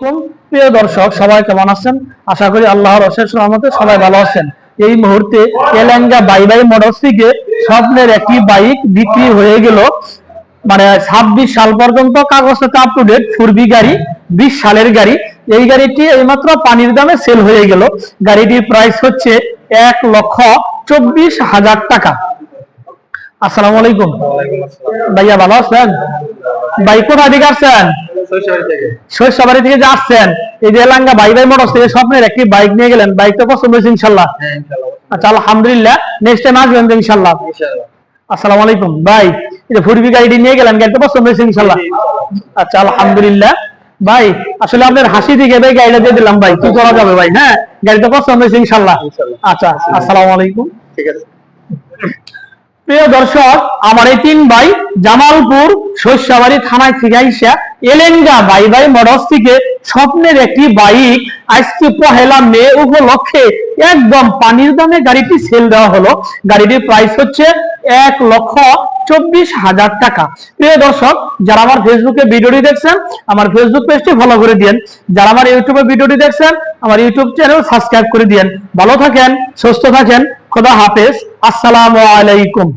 প্রিয় দর্শক, সবাই কেমন আছেন? আশা করি আল্লাহর অশেষ রহমতে সবাই ভালো আছেন। এই মুহূর্তে এলেঙ্গা বাই বাই মোটরস থেকে স্বপ্নের একটি বাইক বিক্রি হয়ে গেল। মানে ছাব্বিশ সাল পর্যন্ত কাগজপত্র আপ টু ডেট ফুরবি গাড়ি, বিশ সালের গাড়ি। এই গাড়িটি এইমাত্র পানির দামে সেল হয়ে গেল। গাড়িটির প্রাইস হচ্ছে এক লক্ষ চব্বিশ হাজার টাকা। আসসালামু আলাইকুম। ভাইয়া ভালো আছেন? ভাই, কোথা থেকে আসছেন? শৈশবাড়ি থেকে। যে আসছেন এই যে এলাঙ্গা বাই বাই মোটরস থেকে স্বপ্নের একটি বাইক নিয়ে গেলেন বাইকটা পছন্দ হয়েছে ইনশাল্লাহ। আচ্ছা আলহামদুলিল্লাহ নেক্সট টাইম আসবেন তো ইনশাল্লাহ। আসসালামু আলাইকুম। ভাই যে ফুরবি গাড়িটি নিয়ে গেলেন গাড়িটা পছন্দ হয়েছে ইনশাল্লাহ। আচ্ছা আলহামদুলিল্লাহ। ভাই আসলে আপনার হাসি দিকে ভাই গাড়িটা দিয়ে দিলাম ভাই। কি করা যাবে ভাই হ্যাঁ? গাড়িটা পছন্দ হয়েছে ইনশাল্লাহ। আচ্ছা আসসালামু আলাইকুম। ঠিক আছে। প্রিয় দর্শক আমার এই তিন ভাই জামালপুর শস্যাবাড়ি থানায় থেকে আইসা এলেঙ্গা বাই বাই মোটরস থেকে স্বপ্নের একটি বাইক আজকে পহেলা মে উপলক্ষে একদম পানির দামে গাড়িটি সেল দেওয়া হলো। গাড়িটির প্রাইস হচ্ছে এক লক্ষ চব্বিশ হাজার টাকা। প্রিয় দর্শক, যারা আমার ফেসবুকে ভিডিওটি দেখছেন, আমার ফেসবুক পেজটি ফলো করে দিন যারা আমার ইউটিউবে ভিডিওটি দেখছেন, আমার ইউটিউব চ্যানেল সাবস্ক্রাইব করে দিন ভালো থাকেন, সুস্থ থাকেন। খোদা হাফেজ। আসসালামু আলাইকুম।